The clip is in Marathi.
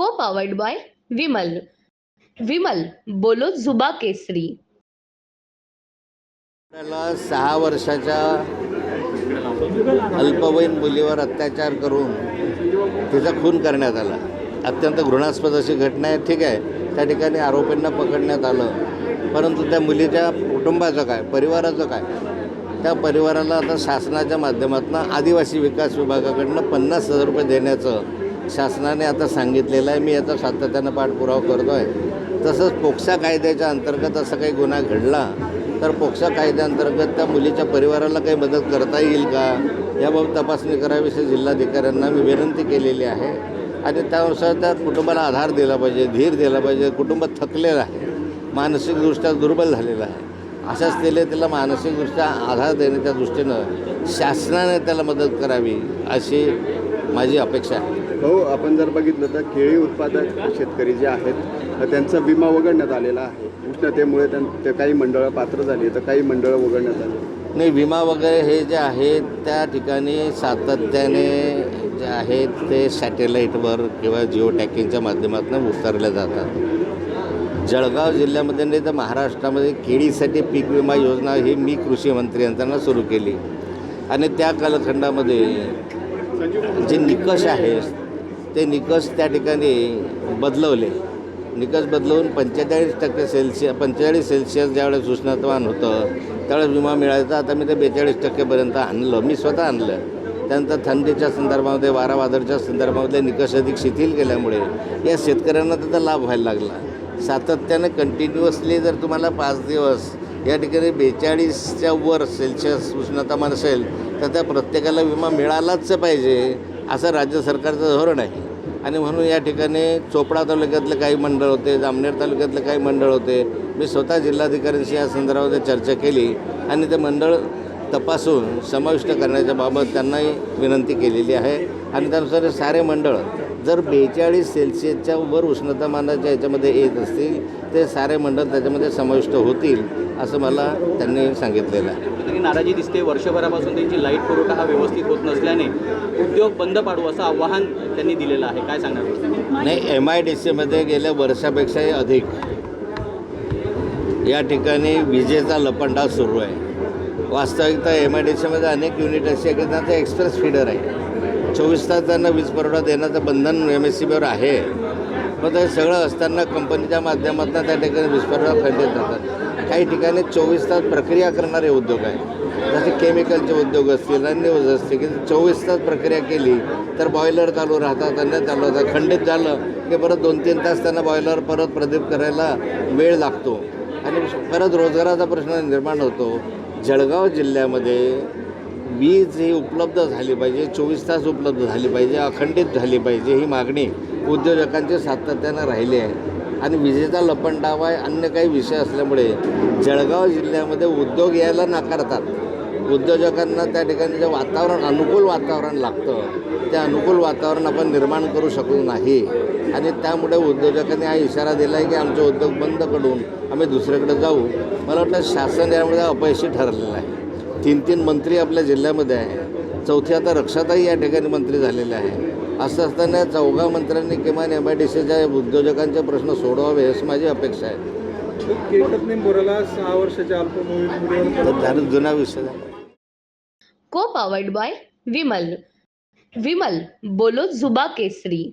को पावर्ड बाय विमल. विमल बोलो जुबा केसरी. सहा वर्षाच्या अल्पवयीन मुलीवर अत्याचार करून तिचा खून करण्यात आला. अत्यंत घृणास्पद अशी घटना आहे. ठीक आहे. त्या ठिकाणी आरोपींना पकडण्यात आलं. परंतु त्या मुलीच्या कुटुंबाचं काय परिवाराचं काय? त्या परिवाराला आता शासनाच्या माध्यमातून आदिवासी विकास विभागाकडनं पन्नास हजार रुपये देण्याचं शासनाने आता सांगितलेलं आहे मी याचा सातत्यानं पाठपुरावा करतो आहे तसंच पोक्सा कायद्याच्या अंतर्गत असा काही गुन्हा घडला तर पोक्सा कायद्याअंतर्गत त्या मुलीच्या परिवाराला काही मदत करता येईल का? याबाबत तपासणी करावी जिल्हाधिकाऱ्यांना मी विनंती केलेली आहे. आणि त्यानुसार त्या कुटुंबाला आधार दिला पाहिजे धीर दिला पाहिजे कुटुंब थकलेलं आहे मानसिकदृष्ट्या दुर्बल झालेलं आहे. अशा स्त्रीला त्याला मानसिकदृष्ट्या आधार देण्याच्या दृष्टीनं शासनाने त्याला मदत करावी अशी माझी अपेक्षा आहे. हो आपण जर बघितलं तर केळी उत्पादक शेतकरी जे आहेत तर त्यांचा विमा वगळण्यात आलेला आहे. उष्णतेमुळे त्यां ते काही मंडळं पात्र झाली तर काही मंडळं वगळण्यात आली नाही विमा वगैरे हे जे आहेत त्या ठिकाणी सातत्याने जे आहेत ते सॅटेलाईटवर किंवा जिओ टॅकिंगच्या माध्यमातून उतरल्या जातात. जळगाव जिल्ह्यामध्ये नाही तर महाराष्ट्रामध्ये केळीसाठी पीक विमा योजना ही मी कृषी मंत्री यांना सुरू केली. आणि त्या कालखंडामध्ये जे निकष आहेत ते निकष त्या ठिकाणी बदलवले. निकष बदलवून पंचेचाळीस टक्के सेल्सिय पंचेचाळीस सेल्सिअस ज्यावेळेस उष्णतामान होतं त्यावेळेस विमा मिळायचा. आता मी ते बेचाळीस टक्केपर्यंत आणलं. मी स्वतः आणलं. त्यानंतर थंडीच्या संदर्भामध्ये वारा वादळच्या संदर्भामध्ये निकष अधिक शिथिल केल्यामुळे या शेतकऱ्यांना त्याचा लाभ व्हायला लागला. सातत्यानं कंटिन्युअसली जर तुम्हाला पाच दिवस या ठिकाणी बेचाळीसच्या वर सेल्सिअस उष्णतामान असेल तर त्या प्रत्येकाला विमा मिळालाच पाहिजे. असं राज्य सरकारचं धोरण आहे. आणि म्हणून या ठिकाणी चोपडा तालुक्यातले काही मंडळ होते जामनेर तालुक्यातले काही मंडळ होते. मी स्वतः जिल्हाधिकाऱ्यांशी या संदर्भामध्ये चर्चा केली आणि ते मंडळ तपासून समाविष्ट करण्याच्या बाबत त्यांनाही विनंती केलेली आहे. आणि त्यानुसार सारे मंडळ जर बेचाळीस सेल्सिअसच्या वर उष्णतामानाच्या याच्यामध्ये येत असतील ते सारे मंडळ त्याच्यामध्ये समाविष्ट होतील असं मला त्यांनी सांगितलेलं आहे. नाराजी दिसते. वर्षभरापासून त्यांची लाइट पुरवठा हा व्यवस्थित होत नसल्याने उद्योग बंद पाडू असं आव्हान त्यांनी दिलेलं आहे. काय सांगणार? नाही एम आय डी सीमध्ये गेल्या वर्षापेक्षाही अधिक. या ठिकाणी विजेचा लपंडाव सुरू आहे. वास्तविकता एम आय डी सीमध्ये अनेक युनिट अशी आहे की त्यांचा एक्सप्रेस फीडर आहे. चोवीस तास त्यांना वीज पुरवठा देण्याचं बंधन एम एस सी बीवर आहे. मग ते सगळं असताना कंपनीच्या माध्यमातून त्या ठिकाणी वीज पुरवठा खंडित जातात काही ठिकाणी चोवीस तास प्रक्रिया करणारे उद्योग आहे जसे केमिकलचे उद्योग असतील अन्य उद्योग असतील की चोवीस तास प्रक्रिया केली तर बॉयलर चालू राहतात अन्य चालू राहतात खंडित झालं की परत दोन तीन तास त्यांना बॉयलर परत प्रदीप करायला वेळ लागतो. आणि परत रोजगाराचा प्रश्न निर्माण होतो. जळगाव जिल्ह्यामध्ये वीज ही उपलब्ध झाली पाहिजे चोवीस तास उपलब्ध झाली पाहिजे अखंडित झाली पाहिजे ही मागणी उद्योजकांची सातत्यानं राहिले आहे. आणि विजेचा लपंडावा आहे अन्य काही विषय असल्यामुळे जळगाव जिल्ह्यामध्ये उद्योग यायला नाकारतात. उद्योजकांना त्या ठिकाणी जे वातावरण अनुकूल वातावरण लागतं ते अनुकूल वातावरण आपण निर्माण करू शकलो नाही. आणि त्यामुळे उद्योजकांनी हा इशारा दिला आहे की आमचे उद्योग बंद करून आम्ही दुसरीकडे जाऊ. मला वाटतं शासन यामध्ये अपयशी ठरलेलं आहे. तीन तीन मंत्री आपल्या जिल्ह्यामध्ये आहे. चौथी आता रक्षाताई या ठिकाणी मंत्री झालेले आहे. असं असताना चौघा मंत्र्यांनी किमान एम आय डी सीच्या उद्योजकांचे प्रश्न सोडवावे अशी माझी अपेक्षा आहे. सहा वर्षाच्या त्यानं जुना विषय झाला. को पावर्ड बाय विमल विमल बोलो जुबा केसरी.